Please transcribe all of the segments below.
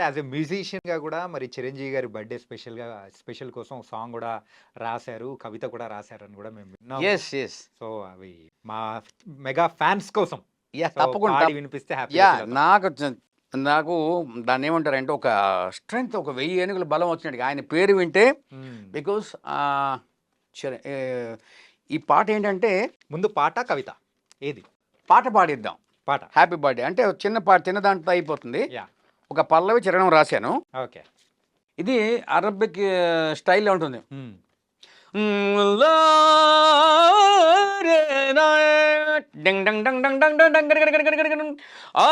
అంటే యాజ్ ఎ మ్యూజిషియన్‌గా గూడా మరి చిరంజీవి గారి బర్త్‌డే స్పెషల్‌గా స్పెషల్ కోసం సాంగ్ గూడా రాశారు. కవిత కూడా రాశారని గూడా మేము విన్నాము. యెస్. యెస్. సో, అవి మా మెగా ఫ్యాన్స్ కోసం. తప్పకుండా. వినిపిస్తే అవుతాం. నాకు నాకు దాన్నేమంటారంటే ఒక స్ట్రెంగ్త్ ఒక 1000 ఏనుగుల బలం వచ్చినట్టుగా ఆయన పేరు వింటే. బికాస్ ఈ పాట ఏంటంటే ముందు పాట, కవిత ఏది? పాట పాడిద్దాం. పాట. హ్యాపీ బర్త్‌డే అంటే చిన్న పాట చిన్న దాంట్లో అయిపోతుంది. ఒక పల్లవి చరణం రాశాను. ఓకే. ఇది అరబిక్ స్టైల్‌లో ఉంటుంది. డింగ్ డంగ్ డంగ్ డంగ్ డంగ్ డంగ్ డంగ్ ఆ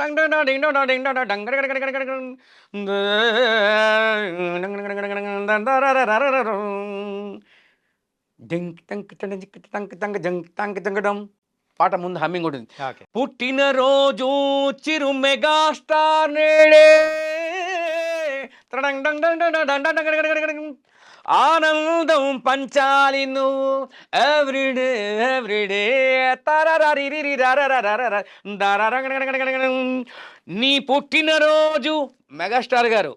డంగ్ డింగ్ పాట ముందు హమ్మింగ్ ఉంటుంది పుట్టినరోజు చిరు మెగాస్టార్ నేడే ఆనందం పంచాలి నువ్వు ఎవ్రీడే ఎవ్రీడే నీ పుట్టినరోజు మెగాస్టార్ గారు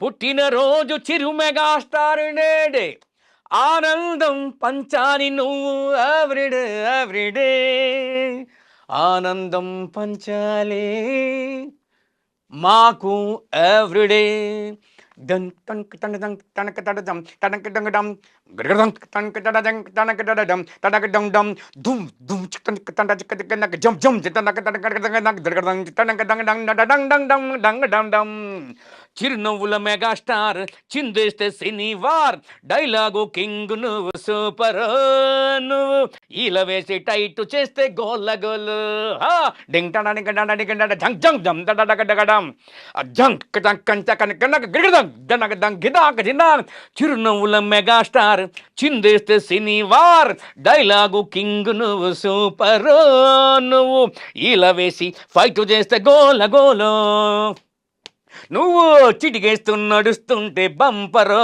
పుట్టినరోజు చిరు మెగాస్టార్ నేడే ఆనందం పంచాలి నువ్వు ఎవ్రీడే ఎవ్రీడే ఆనందం పంచాలి మాకు ఎవ్రీడే దన్ టంక్ టంక్ టంక్ టనక టడదం టనక డంగ డం గడగడం టనక టడదం టనక టడదం టనక డం డం దుమ్ దుమ్ చిక్ టనక టంక చిక్ చిక్ నక జం జం టనక టనక టనక టనక గడగడం టనక డంగ డం డంగ్ డంగ్ డంగ్ డంగ్ డం డం చిరునవ్వుల మెగాస్టార్ చిందేస్తే సినీవార్ డైలాగు కింగ్ నువ్వు సూపర్ నువ్వు ఇలా వేసి టైట్ చేస్తే గోల్ల గోల్ డింగ్ టడా జంగ్ జంగ్ జం టడా డగ చిరునవ్వుల మెగాస్టార్ చిందేస్తే సినీవార్ డైలాగు కింగ్ నువ్వు సూపర్ నువ్వు ఇలా వేసి ఫైట్ చేస్తే గోల గోలో నువ్వు చిటికేస్తూ నడుస్తుంటే బంపరో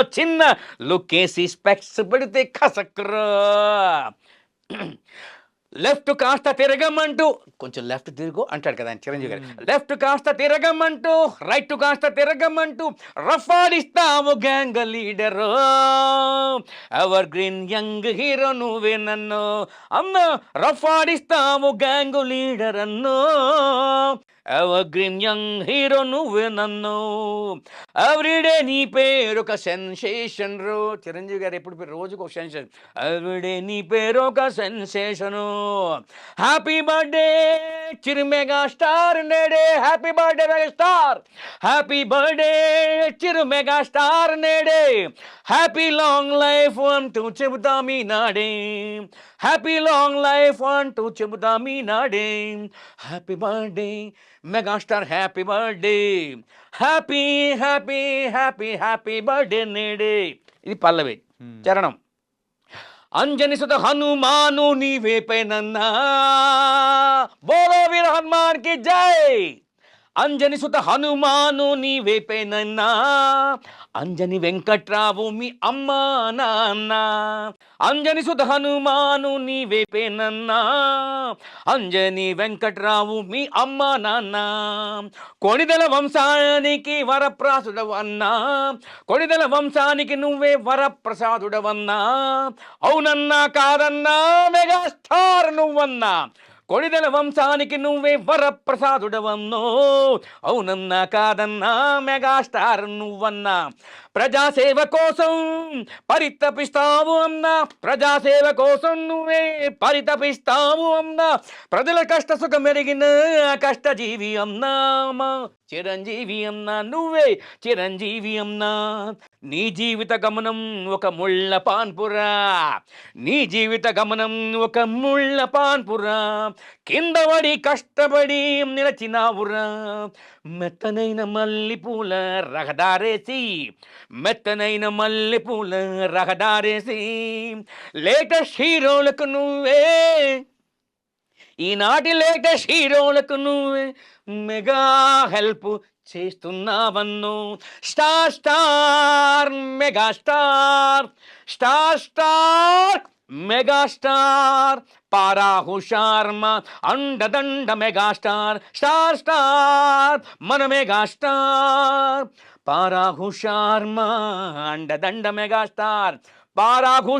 చిన్న లుక్కేసి స్పెక్స్ పెడితే కసక్రో లెఫ్ట్ కాస్త తిరగమంటూ కొంచెం లెఫ్ట్ తిరుగు అంటాడు కదా చిరంజీవి గారు. లెఫ్ట్ కాస్త తిరగమంటూ రైట్ కాస్త తిరగమంటూ రఫాడిస్తావు gang leader. Evergreen young hero నువ్వే నన్ను. అన్న రఫాడిస్తావు గ్యాంగ్ లీడర్ అన్నో ఎవర్ యంగ్ హీరో నువ్వే నన్ను ఎవ్రీడే నీ పేరు ఒక సెన్సేషన్ రో చిరంజీవి గారు ఎప్పుడు రోజుకు ఒక సెన్సేషన్. ఎవ్రీడే నీ పేరు ఒక sensation. Happy birthday Chiru mega star నేడే. Happy birthday mega star. Happy birthday Chiru mega star నేడే. హ్యాపీ లాంగ్ లైఫ్ అంటూ చెబుతాం మీ నాడే. హ్యాపీ లాంగ్ లైఫ్ అంటూ చెబుతా మీ నాడే. Happy birthday megastar happy birthday. Happy happy happy happy birthday నేడే. ఇది పల్లవి. చరణం. అంజని సుత హనుమాను నీవేపైనన్నా బోలో వీర హనుమాన్కి జై. అంజని సుత హనుమాను నీవేపైనన్నా అంజని వెంకట్రావు మీ అమ్మ నాన్న. అంజని సుధ హనుమాను నీవేపేనన్నా అంజని వెంకట్రావు మీ అమ్మ నాన్న. కొణిదల వంశానికి వరప్రాసుడవన్నా కొణిదల వంశానికి నువ్వే వరప్రసాదుడవన్నా. అవునన్నా కాదన్నా మెగాస్టార్ నువ్వన్నా. కొడిదల వంశానికి నువ్వే వరప్రసాదుడవన్నో. అవునన్నా కాదన్నా మెగాస్టార్ నువ్వన్నా. ప్రజాసేవ కోసం పరితపిస్తావు అన్నా ప్రజాసేవ కోసం నువ్వే పరితపిస్తావు అన్నా. ప్రజల కష్ట సుఖం మెరిగిన కష్టజీవి అన్నా చిరంజీవి అన్నా నువ్వే చిరంజీవి అన్నా. నీ జీవిత గమనం ఒక ముళ్ళ పాన్పురా. నీ జీవిత గమనం ఒక ముళ్ళ పాన్పురా. కిందపడి కష్టపడి నిలచినావురా. మెత్తనైన మల్లిపూల రహదారేసి మెత్తనైన మల్లెపూల రహదారేసి లేటెస్ట్ హీరోలకు నువ్వే. ఈనాటి లేటెస్ట్ హీరోలకు నువ్వే mega help చేస్తున్నావన్ను. Star star mega star star star mega star పారాహు Sharma అండదండ మెగా స్టార్ స్టార్ స్టార్ మన మెగా స్టార్ పారాహు శర్మ అండదండ mega star పారాహు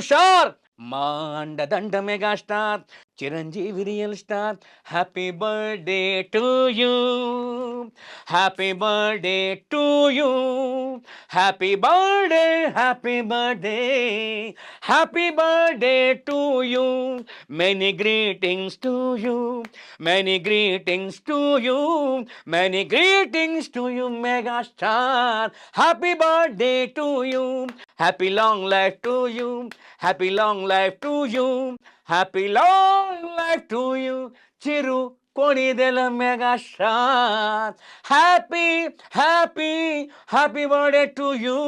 star Chiranjeevi real star, happy birthday to you. Happy birthday to you. Happy birthday, happy birthday. Happy birthday to you. Many greetings to you. Many greetings to you. Many greetings to you, mega star. Happy birthday to you. Happy long life to you. Happy long life to you. Happy long life to you Chiru Konidela mega star happy happy happy birthday to you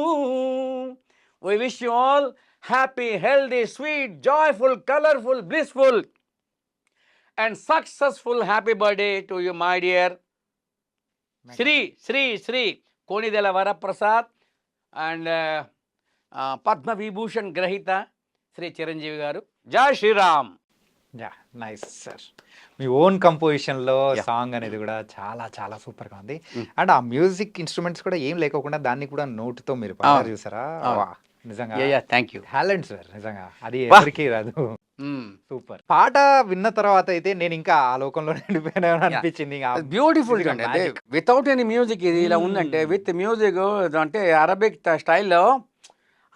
we wish you all happy healthy sweet joyful colourful blissful and successful happy birthday to you, my dear. Sri, Sri, Sri, Konidela Varaprasad and uh, uh, Padma Vibhushan Grahita Chiranjeevi Garu. Jai Shri Ram. Yeah nice sir me own కంపోజిషన్లో Yeah. Song అనేది కూడా చాలా చాలా సూపర్గా ఉంది. And ఆ music instruments కూడా ఏం లేకోకుండా దాన్ని కూడా నోట్తో మీరు పాడారు. చూసారా నిజంగా thank you. టాలెంట్ సార్ నిజంగా అది. ఎవరికి రాదు. సూపర్ పాట విన్న తర్వాత అయితే నేను ఇంకా ఆ లోకంలో నిండిపోయినా అనిపించింది బ్యూటిఫుల్ అండి magic. వితౌట్ ఎనీ మ్యూజిక్ ఇది ఇలా. ఉందంటే విత్ మ్యూజిక్ అంటే అరబిక్ స్టైల్లో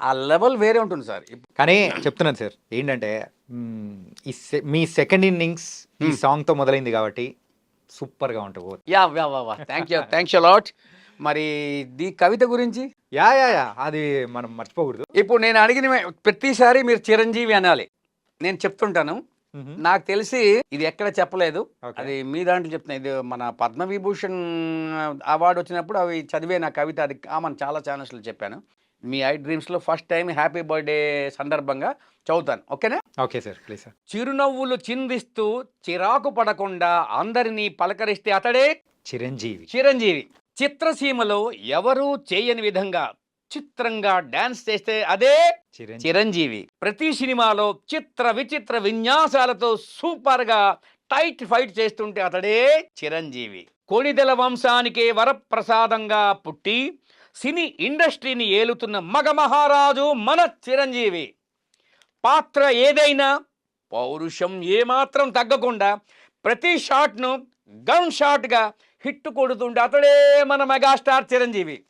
ఆ లెవెల్ వేరే ఉంటుంది సార్. కానీ చెప్తున్నాను సార్ ఏంటంటే ఈ మీ సెకండ్ ఇన్నింగ్స్ ఈ Hmm. సాంగ్తో మొదలైంది కాబట్టి సూపర్గా ఉంటుంది. యా యా వా థ్యాంక్ యూ థ్యాంక్స్ మరి ది కవిత గురించి? యా యా యా అది మనం మర్చిపోకూడదు. ఇప్పుడు నేను అడిగిన ప్రతిసారి మీరు చిరంజీవి అనాలి. నేను చెప్తుంటాను. నాకు తెలిసి ఇది ఎక్కడ చెప్పలేదు. అది మీ దాంట్లో చెప్తున్నా ఇది మన పద్మవిభూషణ్ అవార్డు వచ్చినప్పుడు అవి చదివే నా కవిత అది కామన్ చాలా ఛానల్స్లో చెప్పాను. మీ ఐ డ్రీమ్స్లో ఫస్ట్ టైం హ్యాపీ బర్త్డే సందర్భంగా చదువుతాను. ఓకేనా? Okay sir please sir. చిరునవ్వులు చిందిస్తూ చిరాకు పడకుండా అందరినీ పలకరిస్తే అతడే చిరంజీవి. చిరంజీవి. చిత్రసీమలో ఎవరూ చేయని విధంగా చిత్రంగా డాన్స్ చేస్తే అదే చిరంజీవి. ప్రతి సినిమాలో చిత్ర విచిత్ర విన్యాసాలతో సూపర్గా టైట్ ఫైట్ చేస్తుంటే అతడే చిరంజీవి. కొణిదెల వంశానికే వరప్రసాదంగా పుట్టి సినీ ఇండస్ట్రీని ఏలుతున్న మగ మహారాజు మన చిరంజీవి. పాత్ర ఏదైనా పౌరుషం ఏమాత్రం తగ్గకుండా ప్రతి షాట్ను గన్ షాట్గా హిట్ కొడుతుంటే అతడే మన మెగాస్టార్ చిరంజీవి.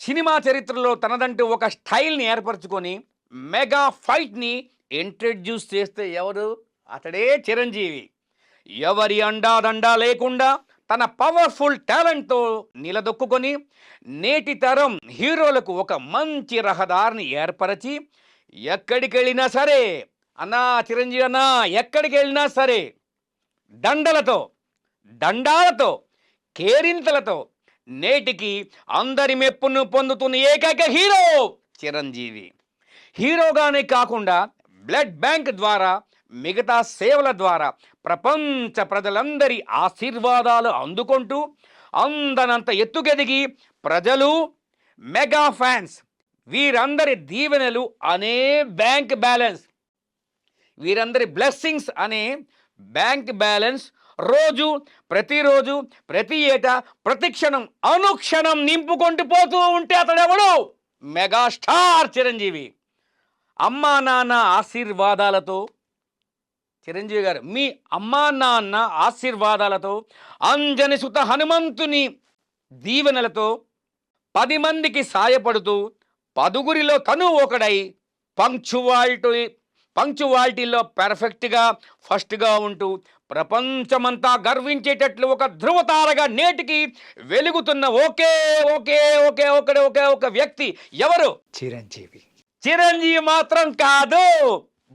సినిమా చరిత్రలో తనదంటూ ఒక స్టైల్ని ఏర్పరచుకొని మెగా ఫైట్ని ఇంట్రడ్యూస్ చేస్తే ఎవరు? అతడే చిరంజీవి. ఎవరి అండాదండా లేకుండా తన పవర్ఫుల్ టాలెంట్తో నిలదొక్కుకొని నేటి తరం హీరోలకు ఒక మంచి రహదారిని ఏర్పరచి ఎక్కడికి వెళ్ళినా సరే అన్నా చిరంజీవి అన్నా ఎక్కడికి వెళ్ళినా సరే దండలతో దండాలతో కేరింతలతో నేటికి అందరి మెప్పును పొందుతున్న ఏకైక హీరో చిరంజీవి. హీరోగానే కాకుండా బ్లడ్ బ్యాంక్ ద్వారా మిగతా సేవల ద్వారా ప్రపంచ ప్రజలందరి ఆశీర్వాదాలు అందుకుంటూ అందనంత ఎత్తుకెదిగి ప్రజలు మెగా ఫ్యాన్స్ వీరందరి దీవెనలు అనే బ్యాంక్ బ్యాలెన్స్ వీరందరి బ్లెస్సింగ్స్ అనే బ్యాంక్ బ్యాలెన్స్ రోజు ప్రతిరోజు ప్రతి ఏటా ప్రతిక్షణం అనుక్షణం నింపుకుంటూ పోతూ ఉంటే అతడెవడు? మెగాస్టార్ చిరంజీవి. అమ్మా నాన్న ఆశీర్వాదాలతో చిరంజీవి గారు మీ అమ్మా నాన్న ఆశీర్వాదాలతో అంజని సుత హనుమంతుని దీవెనలతో పది మందికి సాయపడుతూ పదుగురిలో తను ఒకడై పంక్చువాలిటీ పంక్చువాలిటీలో పెర్ఫెక్ట్గా ఫస్ట్గా ఉంటూ ప్రపంచమంతా గర్వించేటట్లు ఒక ధృవతారగా నేటికి వెలుగుతున్న ఒకే ఒకే ఒకే ఒకడే ఒకే ఒక వ్యక్తి ఎవరు? చిరంజీవి. చిరంజీవి మాత్రం కాదు.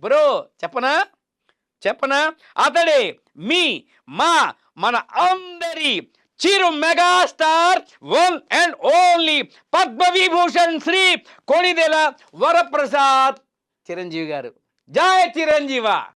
బ్రో చెప్పనా? చెప్పనా? అతడే మీ మా మన అందరి Chiru megastar one and only Padma Vibhushan Shri Konidela Varaprasad Chiranjeevi garu. జై చిరంజీవ!